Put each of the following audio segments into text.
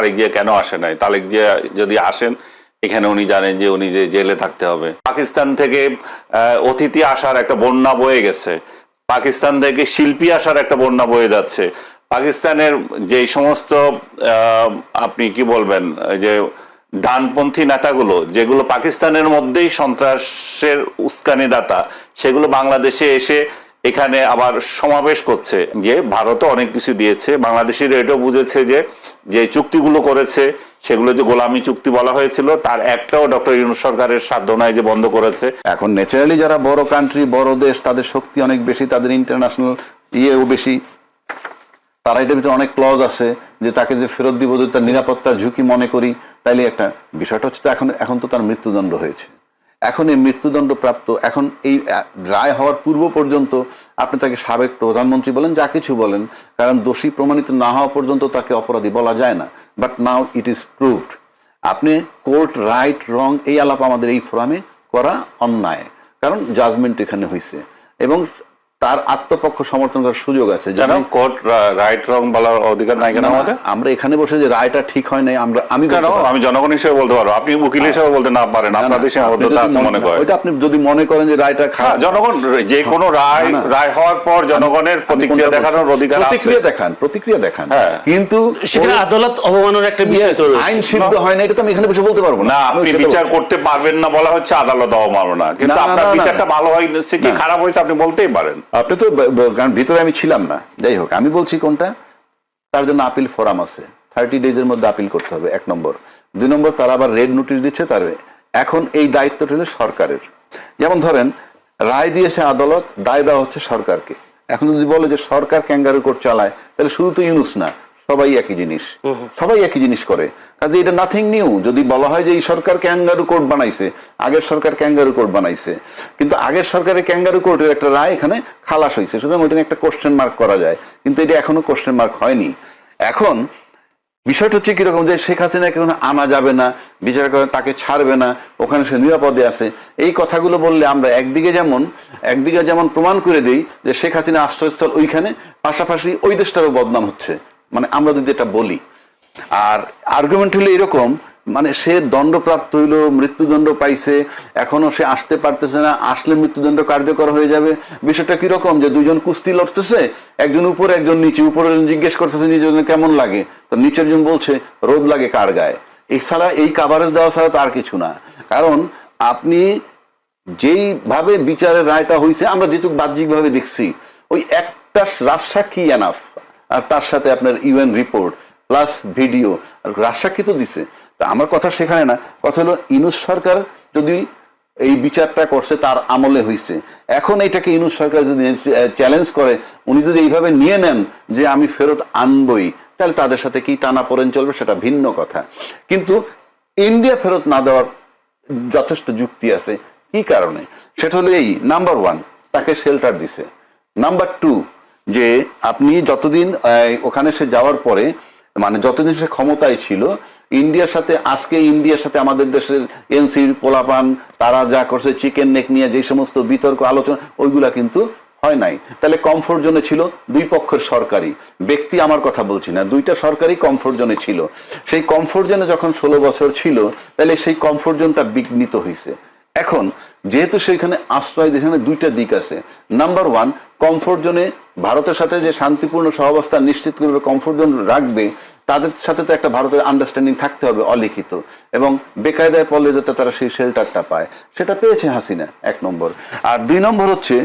তারেক জিয়া কেন আসে নাই? তারেক জিয়া যদি আসেন, এখানে উনি জানেন যে উনি যে জেলে থাকতে হবে। পাকিস্তান থেকে অতিথি আসার একটা বন্যা বয়ে গেছে। পাকিস্তান থেকে শিল্পী আসার একটা বন্যা বয়ে যাচ্ছে। পাকিস্তানের যে সমস্ত আপনি কি বলবেন যে ডানপন্থী নেতাগুলো, যেগুলো পাকিস্তানের মধ্যেই সন্ত্রাসের উস্কানিদাতা, সেগুলো বাংলাদেশে এসে এখানে আবার সমাবেশ করছে যে ভারতও অনেক কিছু দিয়েছে। বাংলাদেশের এটাও বুঝেছে যে যে চুক্তিগুলো করেছে, সেগুলো যে গোলামি চুক্তি বলা হয়েছিল, তার একটাও ডক্টর ইউনুস সরকারের সাধ্য নয় যে বন্ধ করেছে। এখন ন্যাচারালি যারা বড় কান্ট্রি বড় দেশ, তাদের শক্তি অনেক বেশি, তাদের ইন্টারন্যাশনাল ইয়েও বেশি। তারা এটার ভিতরে অনেক ক্লজ আছে যে তাকে যে ফেরত দিব যদি তার নিরাপত্তার ঝুঁকি মনে করি, তাইলে একটা বিষয়টা হচ্ছে এখন এখন তো তার মৃত্যুদণ্ড হয়েছে। এখন এই মৃত্যুদণ্ড প্রাপ্ত এখন এই রায় হওয়ার পূর্ব পর্যন্ত আপনি তাকে সাবেক প্রধানমন্ত্রী বলেন, যা কিছু বলেন, কারণ দোষী প্রমাণিত না হওয়া পর্যন্ত তাকে অপরাধী বলা যায় না। But now it is proved আপনি কোর্ট রাইট রং এই আলাপ আমাদের এই ফোরামে করা অন্যায়, কারণ জাজমেন্ট এখানে হয়েছে এবং তার আত্মপক্ষ সমর্থন করার সুযোগ আছে। যেন যেমন কোর্ট রাইট রং বলার অধিকার নাই কেন আমাদের? আমরা এখানে বসে যে রায়টা ঠিক হয় নাই আমরা আমি কেন? আমি জনগণ হিসেবে বলতে পারব। আপনি উকিল হিসেবে বলতে না পারেন। আপনাদের আপনি সীমাবদ্ধতা যদি আছে মনে করেন। ওইটা আপনি যদি মনে করেন যে রায়টা হ্যাঁ, খারাপ জনগণ যে কোনো রায়। রায় হওয়ার পর জনগণের প্রতিক্রিয়া দেখানোর অধিকার আছে। প্রতিক্রিয়া দেখান প্রতিক্রিয়া দেখান। হ্যাঁ। কিন্তু সেখানে আদালত অবমাননার একটা বিষয় তো। আইন সিদ্ধ হয় না এটা তো আমি এখানে বসে বলতে পারব না। আপনি বিচার করতে পারবেন না বলা হচ্ছে আদালত অবমাননা। কিন্তু আপনার বিচারটা না। ভালো হয়েছে কি খারাপ হয়েছে আপনি বলতেই পারেন। আপনি তো কারণ ভিতরে আমি ছিলাম না। যাই হোক, আমি বলছি কোনটা? তার জন্য আপিল ফোরাম আছে। থার্টি ডেজের মধ্যে আপিল করতে হবে, এক নম্বর। দুই নম্বর, তারা আবার রেড নোটিশ দিচ্ছে, তার এখন এই দায়িত্বটা হলো সরকারের। যেমন ধরেন, রায় দিয়েছে আদালত, দায় দেওয়া হচ্ছে সরকারকে। এখন যদি বলে যে সরকার ক্যাঙ্গারু কোর্ট চালায়, তাহলে শুধু তো ইউনুস না। সবাই একই জিনিস। সবাই একই জিনিস করে। কাজে এটা নাথিং নিউ যদি বলা হয় যে এই সরকার ক্যাঙ্গারু কোর্ট বানাইছে আগের সরকার ক্যাঙ্গারু কোর্ট বানাইছে। কিন্তু আগের সরকারের ক্যাঙ্গারু কোর্টের একটা রায় এখানে খালাস হয়েছে সুতরাং ওইটা একটা কোশ্চেন মার্ক করা যায়। কিন্তু এটা এখনও কোশ্চেন মার্ক হয়নি। এখন বিষয়টা হচ্ছে কীরকম যে শেখ হাসিনাকে কোনো আনা যাবে না বিচার করে তাকে ছাড়বে না ওখানে সে নিরাপদে আছে। এই কথাগুলো বললে আমরা একদিকে যেমন একদিকে যেমন প্রমাণ করে দিই যে শেখ হাসিনা আশ্রয়স্থল ওইখানে পাশাপাশি ওই দেশটারও বদনাম হচ্ছে। মানে আমরা যদি এটা বলি, আর আর্গুমেন্ট হলো এরকম মানে সে দণ্ডপ্রাপ্ত হইল, মৃত্যুদণ্ড পাইছে, এখনও সে আসতে পারতেছে না, আসলে মৃত্যুদণ্ড কার্যকর হয়ে যাবে। বিষয়টা কীরকম যে দুজন কুস্তি লড়তেছে, একজন উপরে, একজন নিচে। উপরে জিজ্ঞেস করতেছে, নিজের কেমন লাগে? তো নিচের জন বলছে, রোদ লাগে কার গায়ে? এছাড়া এই কাভারেজ দেওয়া ছাড়া তো আর কিছু না। কারণ আপনি যেইভাবে বিচারের রায়টা হয়েছে আমরা যেটুকু বাহ্যিকভাবে দেখছি, ওই একটা রাজসাক্ষী এনাফ আর তার সাথে আপনার ইউএন রিপোর্ট প্লাস ভিডিও আর রাজসাক্ষী তো দিছে। তা আমার কথা সেখানে না, কথা হলো ইনুস সরকার যদি এই বিচারটা করছে, তার আমলে হয়েছে এখন এটাকে ইনুস সরকার যদি চ্যালেঞ্জ করে, উনি যদি এইভাবে নিয়ে নেন যে আমি ফেরত আনবই, তাহলে তাদের সাথে কি টানা পড়েন চলবে সেটা ভিন্ন কথা। কিন্তু ইন্ডিয়া ফেরত না দেওয়ার যথেষ্ট যুক্তি আছে। কি কারণে? সেটা হলো এই নাম্বার ওয়ান তাকে শেল্টার দিছে। নাম্বার টু যে আপনি যতদিন ওখানে সে যাওয়ার পরে মানে যতদিন সে ক্ষমতায় ছিল, ইন্ডিয়ার সাথে, আজকে ইন্ডিয়ার সাথে আমাদের দেশের এনসির পোলাপান, তারা যা করছে চিকেন নেক নিয়ে যে সমস্ত বিতর্ক, আলোচনা, ওইগুলা কিন্তু হয় নাই। তাহলে কমফোর্ট জোনে ছিল দুই পক্ষের সরকারি ব্যক্তি আমার কথা বলছি না, দুইটা সরকারি কমফোর্ট জোনে ছিল। সেই কমফোর্ট জোনে যখন ষোলো বছর ছিল, তাহলে সেই কমফোর্ট জোনটা বিঘ্নিত হয়েছে এখন যেহেতু সেখানে আশ্রয় যেখানে দুইটা দিক আছে। নাম্বার ওয়ান কমফোর্ট জোনে ভারতের সাথে যে শান্তিপূর্ণ সহাবস্থান নিশ্চিত করবে কমফোর্ট জোন রাখবে, তাদের সাথে তো একটা ভারতের আন্ডারস্ট্যান্ডিং থাকতে হবে অলিখিত। এবং বেকায়দায় পড়লে যাতে তারা সেই শেল্টারটা পায়। সেটা পেয়েছে হাসিনা, এক নম্বর। আর দুই নম্বর হচ্ছে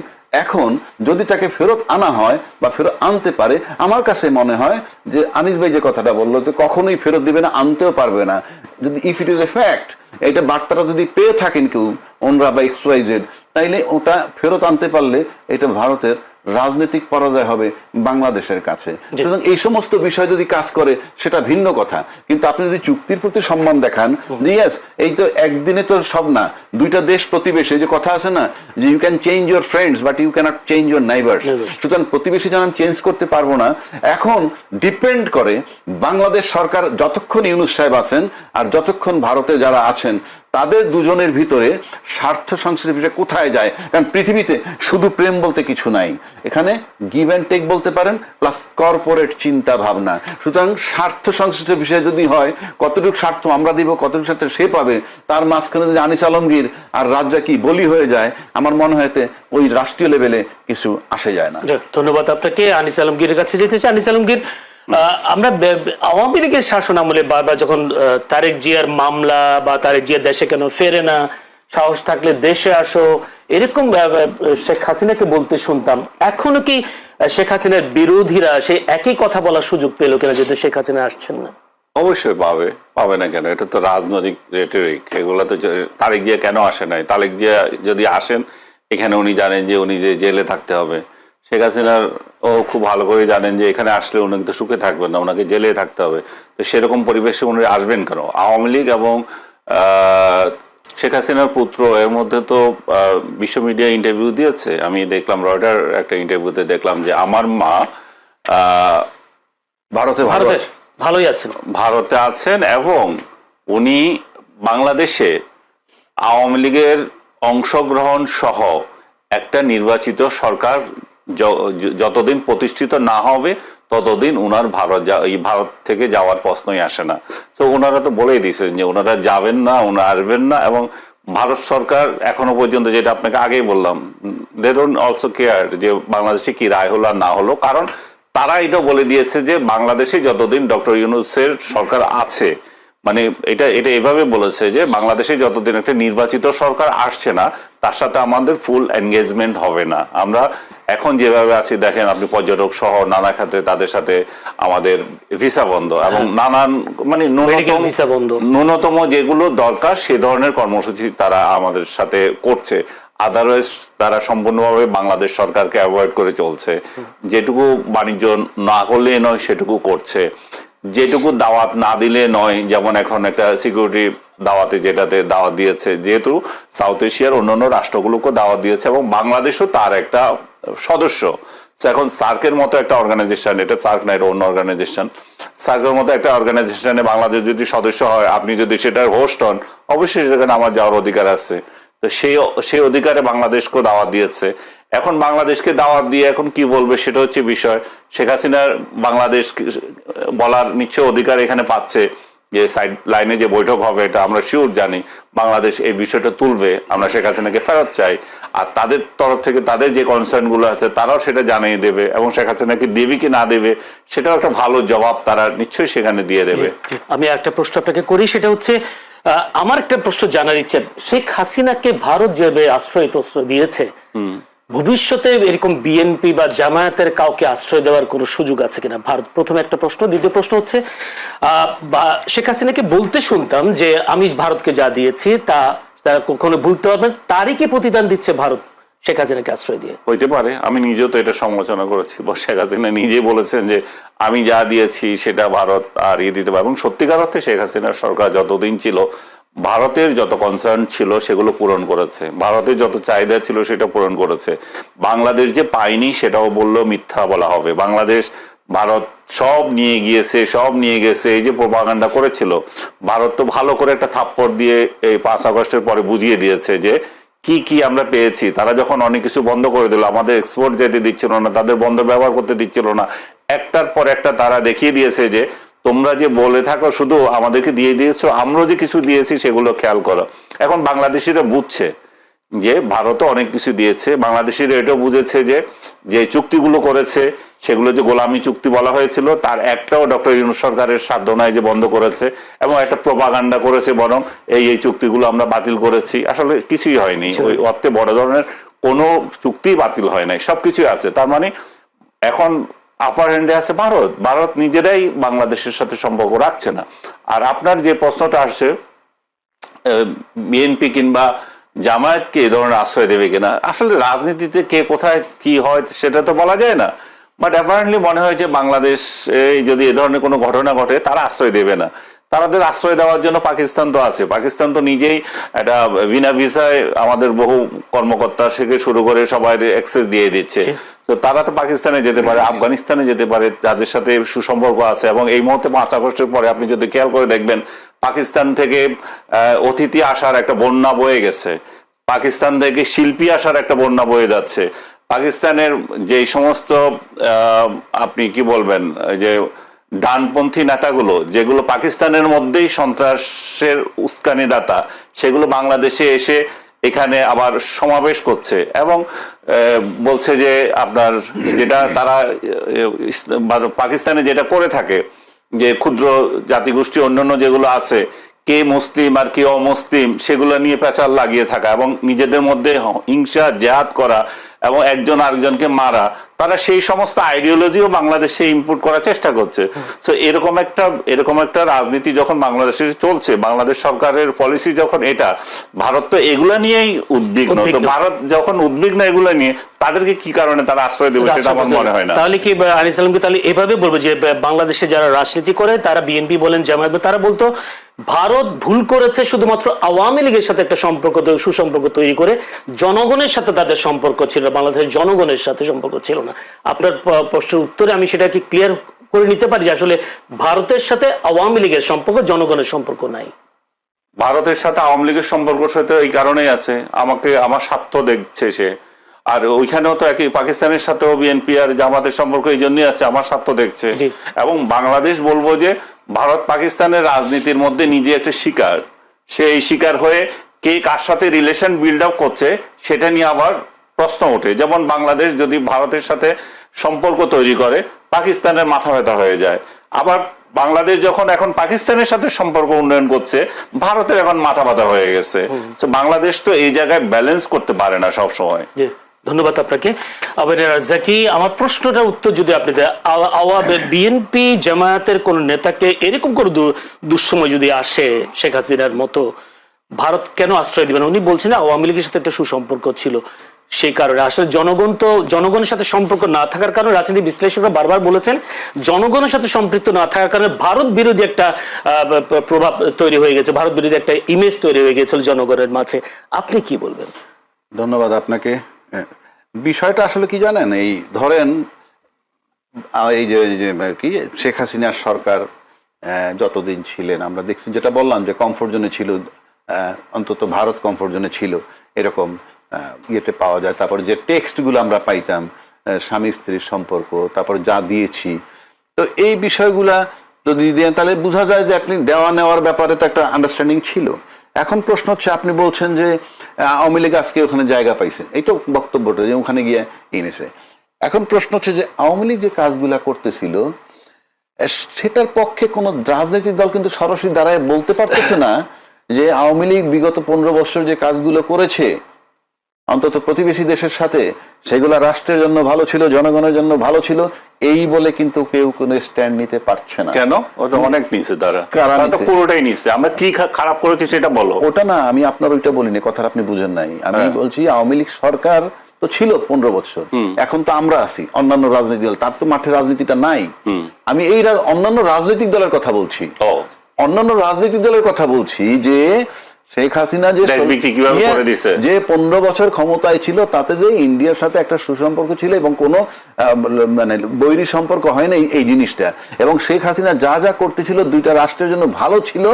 এখন যদি তাকে ফেরত আনা হয় বা ফেরত আনতে পারে, আমার কাছে মনে হয় যে আনিস ভাই যে কথাটা বলল যে কখনোই ফেরত দিবে না, আনতেও পারবে না। যদি if it is a fact এটা বার্তাটা যদি পেয়ে থাকেন কেউ, ওনরা বা এক্স তাইলে ওটা ফেরত আনতে পারলে এটা ভারতের রাজনৈতিক পরাজয় হবে বাংলাদেশের কাছে। সুতরাং এই সমস্ত বিষয় যদি কাজ করে সেটা ভিন্ন কথা। কিন্তু আপনি যদি চুক্তির প্রতি সম্মান দেখান ইয়েস এই তো একদিনে তো সব না। দুইটা দেশ প্রতিবেশী যে কথা আছে না যে you can change your friends but you can't change your neighbours সুতরাং প্রতিবেশী যেমন চেঞ্জ করতে পারব না এখন ডিপেন্ড করে বাংলাদেশ সরকার যতক্ষণ ইউনুস সাহেব আছেন আর যতক্ষণ ভারতে যারা আছেন তাদের দুজনের ভিতরে স্বার্থ সংশ্লিষ্ট কোথায় যায়? কারণ পৃথিবীতে শুধু প্রেম বলতে কিছু নাই। এখানে গিভ অ্যান্ড টেক বলতে পারেন প্লাস কর্পোরেট চিন্তা ভাবনা সুতরাং স্বার্থ সংশ্লিষ্ট বিষয় যদি হয়, কতটুকু স্বার্থ আমরা দিব, কতটুকু স্বার্থ সে পাবে, তার মাঝখানে যদি আনিস আলমগীর আর রাজ্জা কি বলি হয়ে যায়, আমার মনে হয় এতে ওই রাষ্ট্রীয় লেভেলে কিছু আসে যায় না। ধন্যবাদ আপনাকে। আনিস আলমগীরের কাছে যেতে চাই। আনিস আলমগীর আমরা আওয়ামী লীগের শাসন আমলে বারবার যখন তারেক জিয়ার মামলা বা তারেক জিয়া দেশে কেন ফেরে না, সাহস থাকলে দেশে আসো, এরকম শেখ হাসিনাকে বলতে শুনতাম। এখনও কি শেখ হাসিনার বিরোধীরা সেই একই কথা বলার সুযোগ পেল কিনা যেহেতু শেখ হাসিনা আসছেন না? অবশ্যই পাবে পাবে না কেন? এটা তো রাজনৈতিক রেটরিক এগুলো তো তারেক জিয়া কেন আসে নাই? তারেক জিয়া যদি আসেন, এখানে উনি জানেন যে উনি যে জেলে থাকতে হবে। শেখ হাসিনার ও খুব ভালো করে জানেন যে এখানে আসলে উনি কিন্তু সুখে থাকবেন না ওনাকে জেলে থাকতে হবে। তো সেরকম পরিবেশে উনি আসবেন কেন? আওয়ামী লীগ এবং শেখ হাসিনার পুত্র এর মধ্যে তো বিশ্ব মিডিয়া ইন্টারভিউ দিয়েছে। আমি দেখলাম রয়টার একটা ইন্টারভিউতে দেখলাম যে আমার মা ভারতে ভালো ভারতের ভালোই আছেন। ভারতে আছেন এবং উনি বাংলাদেশে আওয়ামী লীগের অংশগ্রহণ সহ একটা নির্বাচিত সরকার যতদিন প্রতিষ্ঠিত না হবে, ততদিন উনার ভারত এই ভারত থেকে যাওয়ার প্রশ্নই আসে না। তো ওনারা তো বলেই দিয়েছেন যে ওনারা যাবেন না ওনারা আসবেন না এবং ভারত সরকার এখনও পর্যন্ত যেটা আপনাকে আগেই বললাম দে ডোন্ট অলসো কেয়ার যে বাংলাদেশে কি রায় হলো আর না হলো, কারণ তারা এটা বলে দিয়েছে যে বাংলাদেশে যতদিন ডক্টর ইউনুসের সরকার আছে মানে এটা এটা এভাবে বলেছে যে বাংলাদেশে যতদিন একটা নির্বাচিত সরকার আসছে না তার সাথে আমাদের ফুল এনগেজমেন্ট হবে না। আমরা এখন যেভাবে আছি দেখেন আপনি পর্যটক সহ নানা খাতে তাদের সাথে আমাদের ভিসা বন্ধ এবং নানান মানে ন্যূনতম ন্যূনতম যেগুলো দরকার সে ধরনের কর্মসূচি তারা আমাদের সাথে করছে। আদারওয়াইজ তারা সম্পূর্ণভাবে বাংলাদেশ সরকারকে অ্যাভয়েড করে চলছে। যেটুকু বাণিজ্য না করলে নয় সেটুকু করছে। যেটুকু দাওয়াত না দিলে নয়, যেমন এখন একটা সিকিউরিটি দাওয়াতে যেটাতে দাওয়াত দিয়েছে, যেহেতু সাউথ এশিয়ার অন্যান্য রাষ্ট্রগুলোকে দাওয়াত দিয়েছে এবং বাংলাদেশও তার একটা সদস্য। তো এখন সার্কের মতো একটা অর্গানাইজেশন এটা সার্ক না, এটা অন্য অর্গানাইজেশন সার্কের মতো একটা অর্গানাইজেশনে বাংলাদেশ যদি সদস্য হয়, আপনি যদি সেটার হোস্ট হন, অবশ্যই সেখানে আমার যাওয়ার অধিকার আছে। তো সেই সেই অধিকারে বাংলাদেশকেও দাওয়াত দিয়েছে। এখন বাংলাদেশকে দাওয়াত দিয়ে এখন কি বলবে সেটা হচ্ছে বিষয়। শেখ হাসিনার বাংলাদেশ বলার নিশ্চয় অধিকার এখানে পাচ্ছে যে সাইড লাইনে যে বৈঠক হবে এটা আমরা শিওর জানি। বাংলাদেশ এই বিষয়টা তুলবে আমরা শেখ হাসিনাকে ফেরত চাই। আর তাদের তরফ থেকে তাদের যে কনসার্নগুলো আছে তারাও সেটা জানিয়ে দেবে এবং শেখ হাসিনাকে দেবে কি না দেবে সেটাও একটা ভালো জবাব তারা নিশ্চয়ই সেখানে দিয়ে দেবে। আমি একটা প্রশ্ন আপনাকে করি সেটা হচ্ছে আহ, আমার একটা প্রশ্ন জানার ইচ্ছে শেখ হাসিনাকে ভারত যেভাবে আশ্রয় প্রশ্রয় দিয়েছে ভবিষ্যতে এরকম বিএনপি বা জামায়াতের কাউকে আশ্রয় দেওয়ার কোনো সুযোগ আছে কিনা? ভারত, প্রথমে একটা প্রশ্ন। দ্বিতীয় প্রশ্ন হচ্ছে শেখ হাসিনাকে বলতে শুনতাম যে, আমি ভারতকে যা দিয়েছি, তা তা কখনো ভুলতে হবে না। তারই কি প্রতিদান দিচ্ছে ভারত শেখ হাসিনাকে আশ্রয় দিয়ে? হইতে পারে। আমি নিজেও তো এটা সমালোচনা করেছি। শেখ হাসিনা নিজে বলেছেন যে, আমি যা দিয়েছি, সেটা ভারত আর ইয়ে দিতে পারে এবং সত্যিকার অর্থে শেখ হাসিনার সরকার যতদিন ছিল ভারতের যত কনসার্ন ছিল সেগুলো পূরণ করেছে। ভারতের যত চাহিদা ছিল সেটা পূরণ করেছে। বাংলাদেশ যে পায়নি সেটাও বললেও মিথ্যা বলা হবে। বাংলাদেশ, ভারত সব নিয়ে গিয়েছে, সব নিয়ে গেছে, এই যে প্রপাগান্ডা করেছিল, ভারত তো ভালো করে একটা থাপ্পড় দিয়ে এই পাঁচ আগস্টের পরে বুঝিয়ে দিয়েছে যে কি কি আমরা পেয়েছি। তারা যখন অনেক কিছু বন্ধ করে দিল, আমাদের এক্সপোর্ট যেতে দিচ্ছিল না, তাদের বন্ধ ব্যবহার করতে দিচ্ছিল না, একটার পর একটা তারা দেখিয়ে দিয়েছে যে তোমরা যে বলে থাকো শুধু আমাদেরকে দিয়ে দিয়েছ আমরাও যে কিছু দিয়েছি সেগুলো খেয়াল করো। এখন বাংলাদেশিরা বুঝছে যে ভারতও অনেক কিছু দিয়েছে। বাংলাদেশিরা এটাও বুঝেছে যে যে চুক্তিগুলো করেছে সেগুলো যে গোলামি চুক্তি বলা হয়েছিল তার একটাও ডক্টর ইউনুস সরকারের সাধ্য নাই যে বন্ধ করেছে এবং একটা প্রপাগান্ডা করেছে বরং এই এই চুক্তিগুলো আমরা বাতিল করেছি। আসলে কিছুই হয়নি। ওই অর্থে বড় ধরনের কোনো চুক্তি বাতিল হয় নাই। সবকিছুই আছে। তার মানে এখন আপার হ্যান্ডে আছে ভারত। ভারত নিজেরাই বাংলাদেশের সাথে সম্পর্ক রাখছে না। আর আপনার যে প্রশ্নটা আসছে বিএনপি কিংবা জামায়াতকে এ ধরনের আশ্রয় দেবে কিনা, আসলে রাজনীতিতে কে কোথায় কি হয় সেটা তো বলা যায় না। বাট অ্যাপারেন্টলি মনে হয় যে বাংলাদেশ যদি এ ধরনের কোনো ঘটনা ঘটে, তারা আশ্রয় দেবে না। তাদের আশ্রয় দেওয়ার জন্য পাকিস্তান তো আছে। পাকিস্তান তো নিজেই একটা বিনা ভিসায় আমাদের বহু কর্মকর্তা থেকে শুরু করে সবাই অ্যাক্সেস দিয়ে দিচ্ছে। তো তারা তো পাকিস্তানে যেতে পারে আফগানিস্তানে যেতে পারে যাদের সাথে সুসম্পর্ক আছে এবং এই মুহূর্তে পাঁচ আগস্টের পরে আপনি যদি খেয়াল করে দেখবেন পাকিস্তান থেকে আহ, অতিথি আসার একটা বন্যা বয়ে গেছে। পাকিস্তান থেকে শিল্পী আসার একটা বন্যা বয়ে যাচ্ছে। পাকিস্তানের যে সমস্ত আহ, আপনি কি বলবেন যে ডানপন্থী নেতাগুলো, যেগুলো পাকিস্তানের মধ্যেই সন্ত্রাসের উস্কানি দাতা সেগুলো বাংলাদেশে এসে এখানে আবার সমাবেশ করছে এবং বলছে যে আপনার যেটা তারা পাকিস্তানে যেটা করে থাকে, যে ক্ষুদ্র জাতিগোষ্ঠী, অন্যান্য যেগুলো আছে, কে মুসলিম আর কে অমুসলিম, সেগুলো নিয়ে পেঁচাল লাগিয়ে থাকা এবং নিজেদের মধ্যে হিংসা, জেহাদ করা এবং একজন আরেকজনকে মারা তারা সেই সমস্ত আইডিওলজিও বাংলাদেশে ইম্পোর্ট করার চেষ্টা করছে। তো এরকম একটা এরকম একটা রাজনীতি যখন বাংলাদেশে চলছে বাংলাদেশ সরকারের পলিসি যখন এটা ভারত তো এগুলা নিয়েই উদ্বিগ্ন। তো ভারত যখন উদ্বিগ্ন এগুলো নিয়ে তাদেরকে কি কারণে তারা আশ্রয় দেবে সেটা আমার মনে হয় না। তাহলে কি আলী সালামকে তাহলে এভাবে বলব যে বাংলাদেশে যারা রাজনীতি করে তারা বিএনপি বলেন জামায়াত তারা বলতো ভারত ভুল করেছে শুধুমাত্র আওয়ামী লীগের সাথে একটা সম্পর্ক সুসম্পর্ক তৈরি করে জনগণের সাথে তাদের সম্পর্ক ছিল বাংলাদেশের জনগণের সাথে সম্পর্ক ছিল না। আপনার প্রশ্নের উত্তরে আমি সেটাকে ক্লিয়ার করে নিতে পারি যে আসলে ভারতের সাথে আওয়ামী লীগের সম্পর্ক জনগণের সম্পর্ক নাই। ভারতের সাথে আওয়ামী লীগের সম্পর্ক সাথে এই কারণেই আছে। আমাকে আমার স্বার্থ দেখছে সে। আর ওইখানেও তো একই পাকিস্তানের সাথেও বিএনপি আর জামাতের সম্পর্ক এই জন্যই আছে আমার স্বার্থ দেখছে। এবং বাংলাদেশ বলব যে ভারত পাকিস্তানের রাজনীতির মধ্যে নিজে একটা শিকার। সে এই শিকার হয়ে কে কার সাথে রিলেশন বিল্ড আপ করছে সেটা নিয়ে আবার প্রশ্ন ওঠে। যেমন বাংলাদেশ যদি ভারতের সাথে সম্পর্ক তৈরি করে পাকিস্তানের মাথা ব্যথা হয়ে যায়। আবার বাংলাদেশ যখন এখন পাকিস্তানের সাথে সম্পর্ক উন্নয়ন করছে ভারতের এখন মাথা ব্যথা হয়ে গেছে। তো বাংলাদেশ তো এই জায়গায় ব্যালেন্স করতে পারে না সব সময় ধন্যবাদ আপনাকে। আবার রাজ্জাকি আমার প্রশ্নটার উত্তর যদি আপনি বিএনপি জামায়াতের কোন নেতাকে এরকম কোন দু- দুঃসময় যদি আসে শেখ হাসিনার মতো ভারত কেন আশ্রয় দিবে না? উনি বলছেন আওয়ামী লীগের সাথে একটা সুসম্পর্ক ছিল। সেই কারণে। আসলে জনগণ তো, জনগণের সাথে সম্পর্ক না থাকার কারণে রাজনীতি বিশ্লেষকরা বারবার বলেছেন, জনগণের সাথে সম্পৃক্ত না থাকার কারণে ভারত বিরোধী একটা প্রভাব তৈরি হয়ে গেছে, ভারত বিরোধী একটা ইমেজ তৈরি হয়ে গেছিল জনগণের মাঝে। আপনি কি বলবেন? ধন্যবাদ আপনাকে। বিষয়টা আসলে কি জানেন? এই ধরেন এই যে কি, শেখ হাসিনার সরকার যতদিন ছিলেন, আমরা দেখছি যেটা বললাম যে কমফোর্ট জোনে ছিল অন্তত ভারত কমফোর্ট জোনে ছিল, এরকম। ইয়েতে পাওয়া যায়। তারপরে যে টেক্সটগুলো আমরা পাইতাম স্বামী স্ত্রীর সম্পর্ক, তারপর যা দিয়েছি। তো এই বিষয়গুলা যদি দেন, তাহলে বোঝা যায় যে আপনি দেওয়া নেওয়ার ব্যাপারে তো একটা আন্ডারস্ট্যান্ডিং ছিল। এখন প্রশ্ন হচ্ছে, আপনি বলছেন যে আওয়ামী লীগ আজকে ওখানে জায়গা পাইছে এই তো বক্তব্যটা যে ওখানে গিয়ে এনেছে। এখন প্রশ্ন হচ্ছে যে, আওয়ামী লীগ যে কাজগুলা করতেছিল সেটার পক্ষে কোনো রাজনৈতিক দল কিন্তু সরাসরি দাঁড়ায় বলতে পারতেছে না যে, আওয়ামী লীগ বিগত পনেরো বছর যে কাজগুলো করেছে অন্তত প্রতিবেশী দেশের সাথে সেগুলা রাষ্ট্রের জন্য ভালো ছিল জনগণের জন্য ভালো ছিল এই বলে কিন্তু কেউ কোনো স্ট্যান্ড নিতে পারছে না। কেন? ওটা অনেক নিছে তারা? পুরোটাই নিচ্ছে আমরা কি খারাপ করেছি সেটা বলো। ওটা না আমি আপনার ওইটা বলিনি কথাটা আপনি বুঝেন নাই। আমি হ্যাঁ। বলছি আওয়ামী লীগ সরকার তো ছিল পনেরো বছর। এখন তো আমরা আছি অন্যান্য রাজনৈতিক দল। তার তো মাঠে রাজনীতিটা নাই। আমি এই অন্যান্য রাজনৈতিক দলের কথা বলছি। ও। অন্যান্য রাজনৈতিক দলের কথা বলছি যে শেখ হাসিনা যে ইয়ে? যে পনেরো বছর ক্ষমতায় ছিল তাতে যে ইন্ডিয়ার সাথে একটা সুসম্পর্ক ছিল এবং কোনো মানে বৈরী সম্পর্ক হয় না এই জিনিসটা। এবং শেখ হাসিনা যা যা করতেছিল দুইটা রাষ্ট্রের জন্য ভালো ছিল।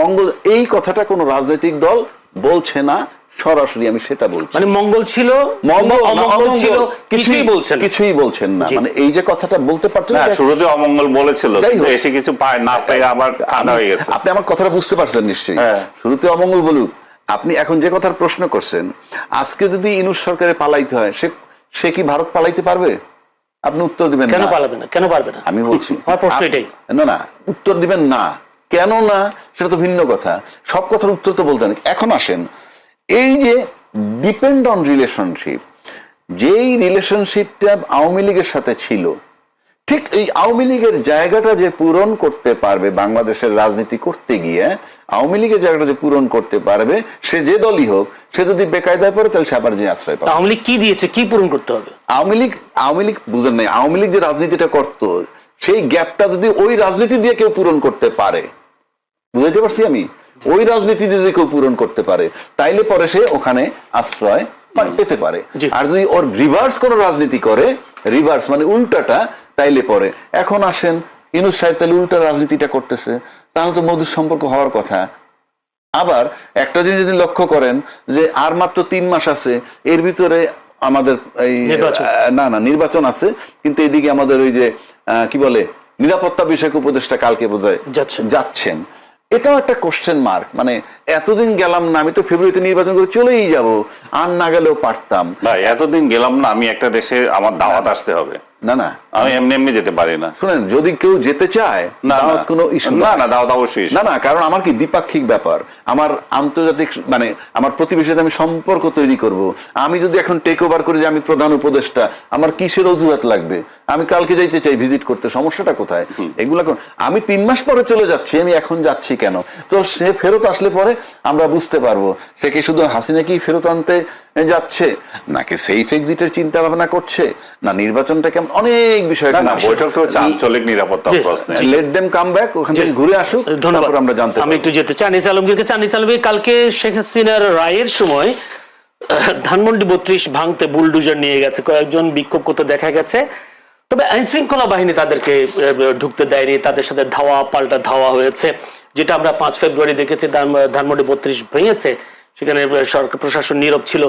মঙ্গল এই কথাটা কোনো রাজনৈতিক দল বলছে না। সরাসরি আমি সেটা বলছি। মানে মঙ্গল ছিল মঙ্গল ছিল কিছুই বলছেন কিছুই বলছেন না। মানে এই যে কথাটা বলতে পারছেন না শুরুতে অমঙ্গল বলেছিল। এসে কিছু পায় না পেয়ে আবার কানা হয়ে গেছে। আপনি আমার কথাটা বুঝতে পারছেন নিশ্চয়ই। হ্যাঁ। শুরুতে অমঙ্গল বলুক আপনি এখন যে কথার প্রশ্ন করছেন আজকে যদি ইনুস সরকারে পালাইতে হয় সে সে কি ভারত পালাইতে পারবে? আপনি উত্তর দিবেন কেন পালাবে না? কেন পারবে না? আমি বলছি আমার প্রশ্ন এটাই। না না উত্তর দিবেন না। কেন না? সেটা তো ভিন্ন কথা। সব কথার উত্তর তো বলতেন। এখন আসেন। এই যে ডিপেন্ড অন রিলেশনশিপ যেই রিলেশনশিপটা আওয়ামী লীগের সাথে ছিল ঠিক এই আওয়ামী লীগের জায়গাটা যে পূরণ করতে পারবে বাংলাদেশের রাজনীতি করতে গিয়ে আওয়ামী লীগের জায়গাটা যে পূরণ করতে পারবে সে যে দলই হোক সে যদি বেকায়দায় পড়ে তাহলে সে আবার যে আশ্রয় পাবে। আওয়ামী লীগ কি দিয়েছে কি পূরণ করতে হবে? আওয়ামী লীগ আওয়ামী লীগ বুঝেন নাই আওয়ামী লীগ যে রাজনীতিটা করত সেই গ্যাপটা যদি ওই রাজনীতি দিয়ে কেউ পূরণ করতে পারে বুঝাইতে পারছি আমি? ওই রাজনীতি দিয়ে যদি কেউ পূরণ করতে পারে তাইলে পরে সে ওখানে আশ্রয় পেতে পারে। আর যদি ওর রিভার্স কোন রাজনীতি করে রিভার্স মানে উল্টাটা তাইলে পরে। এখন আসেন ইনুস সাহেব তাহলে উল্টা রাজনীতিটা করতেছে। তাহলে তো মধুর সম্পর্ক হওয়ার কথা। আবার একটা জিনিস যদি লক্ষ্য করেন যে আর মাত্র তিন মাস আছে এর ভিতরে আমাদের এই না না নির্বাচন আছে কিন্তু এদিকে আমাদের ওই যে আহ, কি বলে নিরাপত্তা বিষয়ক উপদেষ্টা কালকে বোধহয় যাচ্ছেন। এটাও একটা কোশ্চেন মার্ক মানে এতদিন গেলাম না, আমি তো ফেব্রুয়ারিতে নির্বাচন করে চলেই যাব, আর না গেলেও পারতাম। এতদিন গেলাম না, আমি একটা দেশে আমার দাওয়াত আসতে হবে। না না। আমি এমনি এমনি যেতে পারি না। শুনেন যদি কেউ যেতে চায় দাওয়াত কোনো ইস্যু না না দাওয়াত অবশ্যই না না কারণ আমার কি দ্বিপাক্ষিক ব্যাপার। আমার আন্তর্জাতিক মানে আমার আমি সম্পর্ক তৈরি করব। আমি যদি এখন টেক ওভার করি যে আমি প্রধান উপদেষ্টা আমার কিসের অজুহাত লাগবে? আমি কালকে যাইতে চাই ভিজিট করতে। সমস্যাটা কোথায়? এগুলা কোন- আমি তিন মাস পরে চলে যাচ্ছি আমি এখন যাচ্ছি কেন? তো সে ফেরত আসলে পরে আমরা বুঝতে পারব। সে কি শুধু হাসিনাকেই ফেরত আনতে যাচ্ছে? নাকি সেই এক্সিটের চিন্তা ভাবনা করছে? না নির্বাচনটা কেমন অনেক বিষয়। বৈঠক তো আঞ্চলিক নিরাপত্তা প্রশ্নে। লেট দেম কাম ব্যাক ওখান থেকে ঘুরে আসুক ধন্যবাদ। তারপর আমরা জানতে আমি একটু যেতে চাই। আনিস আলমগীর কাছে আনিস আলমগীর কালকে শেখ হাসিনার রায়ের সময় ধানমন্ডি বত্রিশ ভাঙতে বুলডুজার নিয়ে গেছে। কয়েকজন বিক্ষোভ করতে দেখা গেছে। তবে আইন শৃঙ্খলা বাহিনী তাদেরকে ঢুকতে দেয়নি। তাদের সাথে ধাওয়া পাল্টা ধাওয়া হয়েছে। যেটা আমরা পাঁচ ফেব্রুয়ারি দেখেছি ধানমন্ডি বত্রিশ ভেঙেছে। সেখানে সরকার প্রশাসন নীরব ছিল।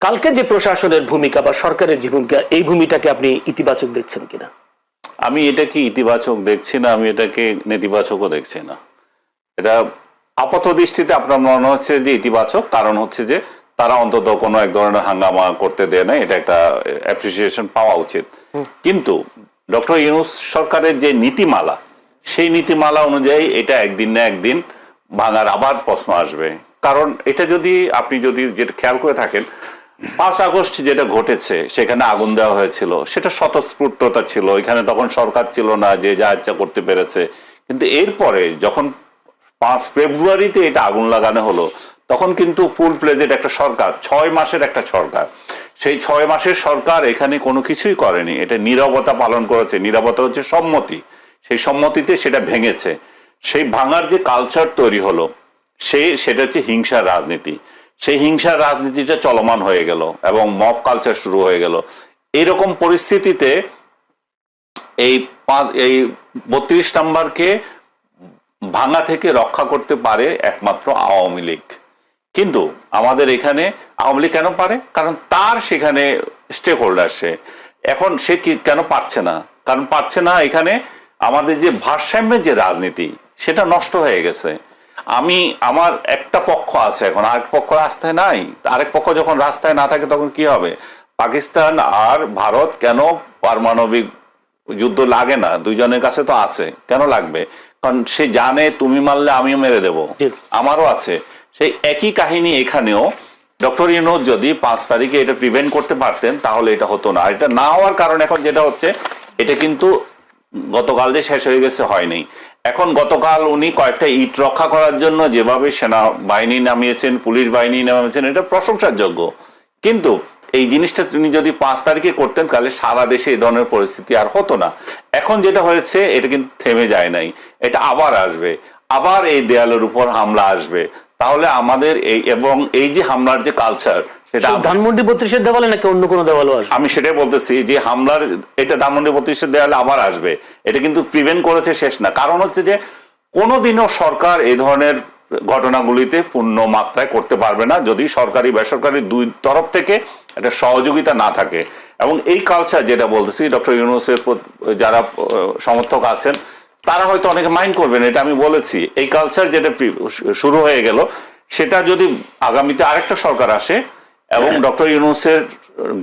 কালকে যে প্রশাসনের ভূমিকা বা সরকারের যে ভূমিকা এই ভূমিটাকে আপনি ইতিবাচক দেখছেন কিনা? আমি এটাকে ইতিবাচক দেখছি না? আমি এটাকে নেতিবাচকও দেখছি না। এটা আপাত দৃষ্টিতে আপনার মনে হচ্ছে যে ইতিবাচক। কারণ হচ্ছে যে তারা অন্তত কোনো এক ধরনের হাঙ্গামা করতে দেয় না এটা একটা অ্যাপ্রিসিয়েশন পাওয়া উচিত। কিন্তু ডক্টর ইউনুস সরকারের যে নীতিমালা সেই নীতিমালা অনুযায়ী এটা একদিন না একদিন ভাঙার আবার প্রশ্ন আসবে। কারণ এটা যদি আপনি যদি যেটা খেয়াল করে থাকেন পাঁচ আগস্ট যেটা ঘটেছে, সেখানে আগুন দেওয়া হয়েছিল। সেটা স্বতঃস্ফূর্ততা ছিল। এখানে তখন সরকার ছিল না যে যা ইচ্ছা করতে পেরেছে। কিন্তু এরপরে যখন পাঁচ ফেব্রুয়ারিতে এটা আগুন লাগানো হলো, তখন কিন্তু ফুল প্লেজেড একটা সরকার, ছয় মাসের একটা সরকার। সেই ছয় মাসের সরকার এখানে কোনো কিছুই করেনি। এটা নীরবতা পালন করেছে। নীরবতা হচ্ছে সম্মতি। সেই সম্মতিতে সেটা ভেঙেছে। সেই ভাঙার যে কালচার তৈরি হলো সেই সেটা হচ্ছে হিংসার রাজনীতি। সেই হিংসার রাজনীতিটা চলমান হয়ে গেল এবং মফ কালচার শুরু হয়ে গেল। এইরকম পরিস্থিতিতে এই এই বত্রিশ নাম্বারকে ভাঙা থেকে রক্ষা করতে পারে একমাত্র আওয়ামী লীগ। কিন্তু আমাদের এখানে আওয়ামী লীগ কেন পারে? কারণ তার সেখানে স্টেক হোল্ডার সে। এখন সে কি কেন পারছে না? কারণ পারছে না এখানে আমাদের যে ভারসাম্যের যে রাজনীতি, সেটা নষ্ট হয়ে গেছে। আমি আমার একটা পক্ষ আছে এখন আরেক পক্ষ রাস্তায় নাই। আরেক পক্ষ যখন রাস্তায় না থাকে তখন কি হবে? পাকিস্তান আর ভারত কেন পারমাণবিক যুদ্ধ লাগে না? দুইজনের কাছে তো আছে। কেন লাগবে? কারণ সে জানে তুমি মারলে আমিও মেরে দেব। আমারও আছে। সেই একই কাহিনী এখানেও ডক্টর ইউনুস যদি পাঁচ তারিখে এটা প্রিভেন্ট করতে পারতেন তাহলে এটা হতো না। এটা না হওয়ার কারণ এখন যেটা হচ্ছে এটা কিন্তু গতকাল যে শেষ হয়ে গেছে হয়নি। এখন গতকাল উনি কয়েকটা ইট রক্ষা করার জন্য যেভাবে সেনা বাহিনী নামিয়েছেন, পুলিশ বাহিনী নামিয়েছেন, এটা প্রশংসার যোগ্য কিন্তু এই জিনিসটা তিনি যদি পাঁচ তারিখে করতেন, তাহলে সারা দেশে এই ধরনের পরিস্থিতি আর হতো না। এখন যেটা হয়েছে, এটা কিন্তু থেমে যায় নাই। এটা আবার আসবে। আবার এই দেয়ালের উপর হামলা আসবে। তাহলে আমাদের এই এবং এই যে হামলার যে কালচার সেটা ধানমন্ডি বত্রিশের দেওয়ালে নাকি অন্য কোনো দেওয়ালও আসবে? আমি সেটাই বলতেছি যে হামলার এটা ধানমন্ডি বত্রিশের দেয়ালে আবার আসবে। এটা কিন্তু প্রিভেন্ট করেছে শেষ না। কারণ হচ্ছে যে কোনোদিনও সরকার এই ধরনের ঘটনাগুলিতে পূর্ণ মাত্রায় করতে পারবে না যদি সরকারি বেসরকারি দুই তরফ থেকে একটা সহযোগিতা না থাকে। এবং এই কালচার যেটা বলতেছি ডক্টর ইউনুসের যারা সমর্থক আছেন তারা হয়তো অনেকে মাইন্ড করবেন এটা আমি বলেছি। এই কালচার যেটা শুরু হয়ে গেল সেটা যদি আগামীতে আরেকটা সরকার আসে এবং ডক্টর ইউনুসের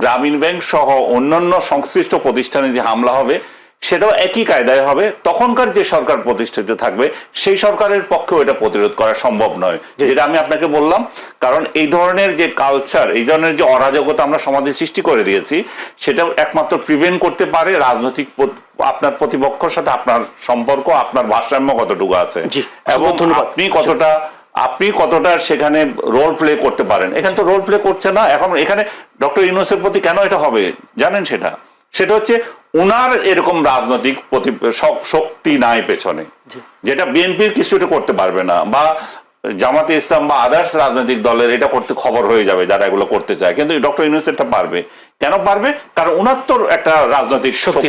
গ্রামীণ ব্যাংক সহ অন্যান্য সংশ্লিষ্ট প্রতিষ্ঠানে যে হামলা হবে সেটাও একই কায়দায় হবে। তখনকার যে সরকার প্রতিষ্ঠিত থাকবে সেই সরকারের পক্ষেও এটা প্রতিরোধ করা সম্ভব নয় যেটা আমি আপনাকে বললাম। কারণ এই ধরনের যে কালচার এই ধরনের যে অরাজকতা আমরা সমাজে সৃষ্টি করে দিয়েছি সেটা একমাত্র প্রিভেন্ট করতে পারে রাজনৈতিক আপনার প্রতিপক্ষের সাথে আপনার সম্পর্ক আপনার ভারসাম্য কতটুকু আছে। এবং। আপনি কতটা আপনি কতটা সেখানে রোল প্লে করতে পারেন। এখানে তো রোল প্লে করছে না। এখন এখানে ডক্টর ইউনুসের প্রতি কেন এটা হবে? জানেন সেটা? সেটা হচ্ছে উনার এরকম রাজনৈতিক শক্তি নাই পেছনে। যেটা বিএনপির কিছু এটা করতে পারবে না বা জামাতে ইসলাম বা আদার্স রাজনৈতিক দলের এটা করতে খবর হয়ে যাবে যারা এগুলো করতে চায়। কিন্তু ডক্টর ইউনুস এটা পারবে। কেন পারবে? কারণ উনার তো একটা রাজনৈতিক শক্তি